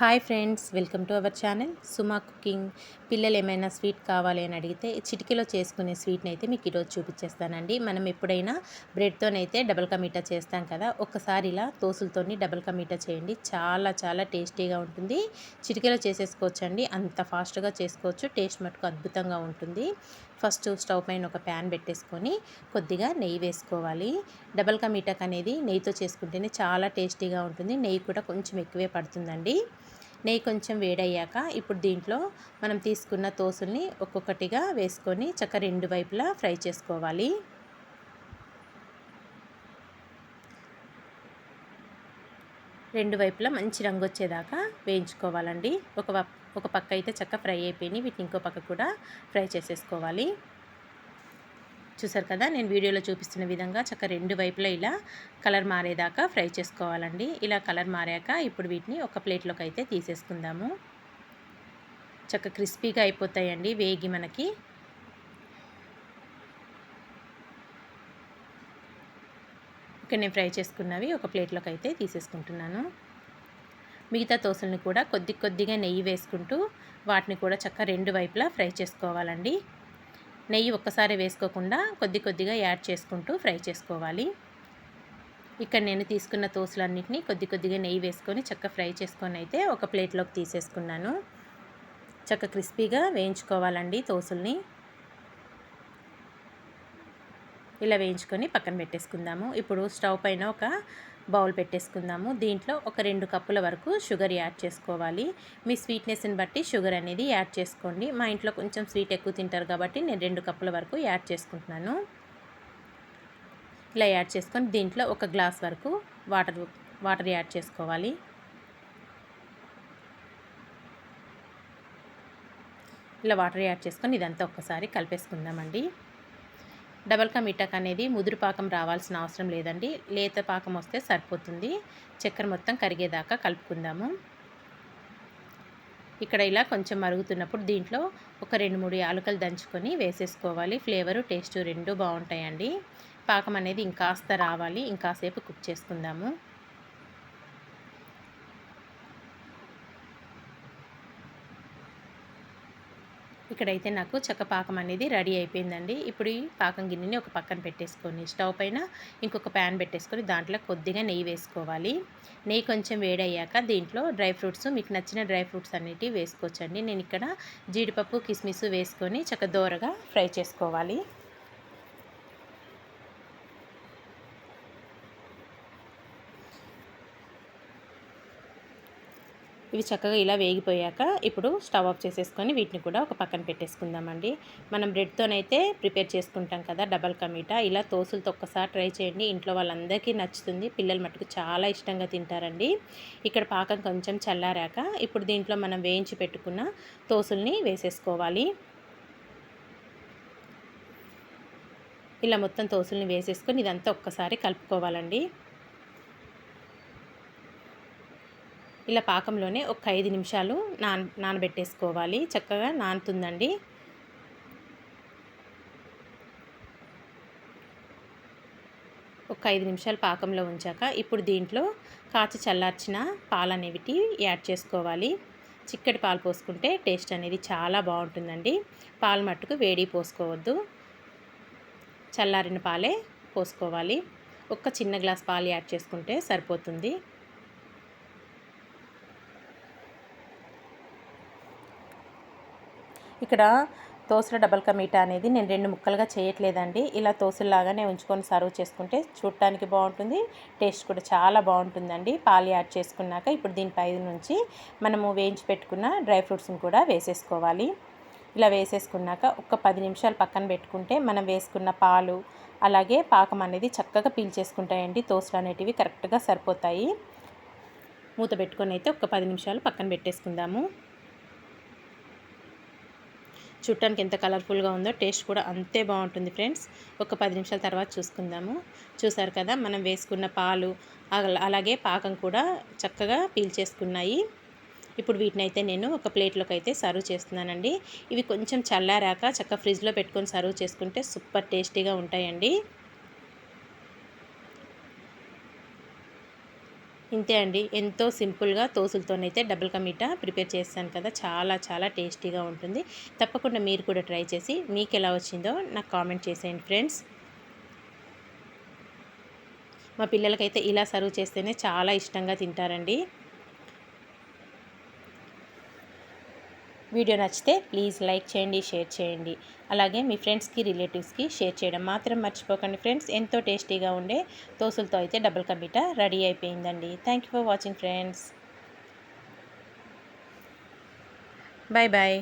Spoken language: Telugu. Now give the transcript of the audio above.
Hi friends welcome to our channel. Suma cooking. పిల్లలు ఏమైనా స్వీట్ కావాలి అని అడిగితే చిటికీలో చేసుకునే స్వీట్ని అయితే మీకు ఈరోజు చూపించేస్తానండి. మనం ఎప్పుడైనా బ్రెడ్తోనైతే డబల్ కమీటా చేస్తాం కదా ఒక్కసారి ఇలా తోసులతోని డబల్ కమీటా చేయండి. చాలా చాలా టేస్టీగా ఉంటుంది. చిటికీలో చేసేసుకోవచ్చండి. అంత ఫాస్ట్గా చేసుకోవచ్చు. టేస్ట్ మటుకు అద్భుతంగా ఉంటుంది. ఫస్ట్ స్టవ్ పైన ఒక ప్యాన్ పెట్టేసుకొని కొద్దిగా నెయ్యి వేసుకోవాలి. డబల్ కమీటాక్ అనేది నెయ్యితో చేసుకుంటేనే చాలా టేస్టీగా ఉంటుంది. నెయ్యి కూడా కొంచెం ఎక్కువే పడుతుందండి. నెయ్యి కొంచెం వేడయ్యాక ఇప్పుడు దీంట్లో మనం తీసుకున్న తోసుల్ని ఒక్కొక్కటిగా వేసుకొని చక్క రెండు వైపులా ఫ్రై చేసుకోవాలి. రెండు వైపులా మంచి రంగు వచ్చేదాకా వేయించుకోవాలండి. ఒక ఒక పక్క అయితే చక్క ఫ్రై అయిపోయినాయి. వీటిని ఇంకో పక్క కూడా ఫ్రై చేసేసుకోవాలి. చూసారు కదా నేను వీడియోలో చూపిస్తున్న విధంగా చక్క రెండు వైపులా ఇలా కలర్ మారేదాకా ఫ్రై చేసుకోవాలండి. ఇలా కలర్ మారాక ఇప్పుడు వీటిని ఒక ప్లేట్లోకి అయితే తీసేసుకుందాము. చక్క క్రిస్పీగా అయిపోతాయండి వేగి మనకి. ఇక్కడ నేను ఫ్రై చేసుకున్నవి ఒక ప్లేట్లోకి అయితే తీసేసుకుంటున్నాను. మిగతా తోసల్ని కూడా కొద్ది కొద్దిగా నెయ్యి వేసుకుంటూ వాటిని కూడా చక్క రెండు వైపులా ఫ్రై చేసుకోవాలండి. నెయ్యి ఒక్కసారి వేసుకోకుండా కొద్ది కొద్దిగా యాడ్ చేసుకుంటూ ఫ్రై చేసుకోవాలి. ఇక్కడ నేను తీసుకున్న తోసులన్నింటినీ కొద్ది కొద్దిగా నెయ్యి వేసుకొని చక్క ఫ్రై చేసుకొని అయితే ఒక ప్లేట్లోకి తీసేసుకున్నాను. చక్క క్రిస్పీగా వేయించుకోవాలండి తోసుల్ని. ఇలా వేయించుకొని పక్కన పెట్టేసుకుందాము. ఇప్పుడు స్టవ్ పైన ఒక బౌల్ పెట్టేసుకుందాము. దీంట్లో ఒక రెండు కప్పుల వరకు షుగర్ యాడ్ చేసుకోవాలి. మీ స్వీట్నెస్ని బట్టి షుగర్ అనేది యాడ్ చేసుకోండి. మా ఇంట్లో కొంచెం స్వీట్ ఎక్కువ తింటారు కాబట్టి నేను రెండు కప్పుల వరకు యాడ్ చేసుకుంటున్నాను. ఇలా యాడ్ చేసుకొని దీంట్లో ఒక గ్లాస్ వరకు వాటర్ వాటర్ యాడ్ చేసుకోవాలి. ఇలా వాటర్ యాడ్ చేసుకొని ఇదంతా ఒక్కసారి కలిపేసుకుందామండి. డబల్ కా మిఠాక్ అనేది ముదురు పాకం రావాల్సిన అవసరం లేదండి. లేత పాకం వస్తే సరిపోతుంది. చక్కెర మొత్తం కరిగేదాకా కలుపుకుందాము. ఇక్కడ ఇలా కొంచెం మరుగుతున్నప్పుడు దీంట్లో ఒక రెండు మూడు యాలకలు దంచుకొని వేసేసుకోవాలి. ఫ్లేవరు టేస్ట్ రెండు బాగుంటాయండి. పాకం అనేది ఇంకాస్త రావాలి. ఇంకాసేపు కుక్ చేసుకుందాము. ఇక్కడైతే నాకు చెక్క పాకం అనేది రెడీ అయిపోయిందండి. ఇప్పుడు ఈ పాకం గిన్నెని ఒక పక్కన పెట్టేసుకొని స్టవ్ పైన ఇంకొక ప్యాన్ పెట్టేసుకొని దాంట్లో కొద్దిగా నెయ్యి వేసుకోవాలి. నెయ్యి కొంచెం వేడయ్యాక దీంట్లో డ్రై ఫ్రూట్స్ మీకు నచ్చిన డ్రై ఫ్రూట్స్ అన్నిటివి వేసుకోవచ్చండి. నేను ఇక్కడ జీడిపప్పు కిస్మిస్ వేసుకొని చక్క దోరగా ఫ్రై చేసుకోవాలి. ఇవి చక్కగా ఇలా వేగిపోయాక ఇప్పుడు స్టవ్ ఆఫ్ చేసేసుకొని వీటిని కూడా ఒక పక్కన పెట్టేసుకుందామండి. మనం బ్రెడ్తోనైతే ప్రిపేర్ చేసుకుంటాం కదా డబల్ కమీటా. ఇలా తోసులతో ఒక్కసారి ట్రై చేయండి. ఇంట్లో వాళ్ళందరికీ నచ్చుతుంది. పిల్లలు మటుకు చాలా ఇష్టంగా తింటారండి. ఇక్కడ పాకం కొంచెం చల్లారాక ఇప్పుడు దీంట్లో మనం వేయించి పెట్టుకున్న తోసుల్ని వేసేసుకోవాలి. ఇలా మొత్తం తోసుల్ని వేసేసుకొని ఇదంతా ఒక్కసారి కలుపుకోవాలండి. ఇలా పాకంలోనే ఒక ఐదు నిమిషాలు నాన నానబెట్టేసుకోవాలి. చక్కగా నానుతుందండి. ఒక ఐదు నిమిషాలు పాకంలో ఉంచాక ఇప్పుడు దీంట్లో కాచి చల్లార్చిన పాలు అనేవి యాడ్ చేసుకోవాలి. చిక్కటి పాలు పోసుకుంటే టేస్ట్ అనేది చాలా బాగుంటుందండి. పాలు మట్టుకు వేడి పోసుకోవద్దు. చల్లారిన పాలే పోసుకోవాలి. ఒక చిన్న గ్లాస్ పాలు యాడ్ చేసుకుంటే సరిపోతుంది. ఇక్కడ తోసల డబల్ కమీటా అనేది నేను రెండు ముక్కలుగా చేయట్లేదండి. ఇలా తోసుల్లాగానే ఉంచుకొని సర్వ్ చేసుకుంటే చూడటానికి బాగుంటుంది టేస్ట్ కూడా చాలా బాగుంటుందండి. పాలు యాడ్ చేసుకున్నాక ఇప్పుడు దీనిపై నుంచి మనము వేయించి పెట్టుకున్న డ్రై ఫ్రూట్స్ని కూడా వేసేసుకోవాలి. ఇలా వేసేసుకున్నాక ఒక పది నిమిషాలు పక్కన పెట్టుకుంటే మనం వేసుకున్న పాలు అలాగే పాకం అనేది చక్కగా పీల్చేసుకుంటాయండి. తోసలు అనేటివి కరెక్ట్గా సరిపోతాయి. మూత పెట్టుకొని అయితే ఒక పది నిమిషాలు పక్కన పెట్టేసుకుందాము. చూడటానికి ఎంత కలర్ఫుల్గా ఉందో టేస్ట్ కూడా అంతే బాగుంటుంది ఫ్రెండ్స్. ఒక పది నిమిషాల తర్వాత చూసుకుందాము. చూసారు కదా మనం వేసుకున్న పాలు అలాగే పాకం కూడా చక్కగా పీల్చేసుకున్నాయి ఇప్పుడు వీటిని అయితే నేను ఒక ప్లేట్లోకి అయితే సర్వ్ చేస్తున్నానండి. ఇవి కొంచెం చల్లారాక చక్క ఫ్రిడ్జ్లో పెట్టుకొని సర్వ్ చేసుకుంటే సూపర్ టేస్టీగా ఉంటాయండి. ఇంతే అండి. ఎంతో సింపుల్గా తోసులతోనైతే డబుల్ కమీటా ప్రిపేర్ చేస్తాను కదా. చాలా చాలా టేస్టీగా ఉంటుంది. తప్పకుండా మీరు కూడా ట్రై చేసి మీకు ఎలా వచ్చిందో నాకు కామెంట్ చేసేయండి ఫ్రెండ్స్. మా పిల్లలకైతే ఇలా సర్వ్ చేస్తేనే చాలా ఇష్టంగా తింటారండి. వీడియో నచ్చితే ప్లీజ్ లైక్ చేయండి షేర్ చేయండి. అలాగే మీ ఫ్రెండ్స్కి రిలేటివ్స్కి షేర్ చేయడం మాత్రం మర్చిపోకండి. ఫ్రెండ్స్ ఎంతో టేస్టీగా ఉండే దోసులతో అయితే డబుల్ కబీట రెడీ అయిపోయిందండి. Thank you for watching friends. Bye bye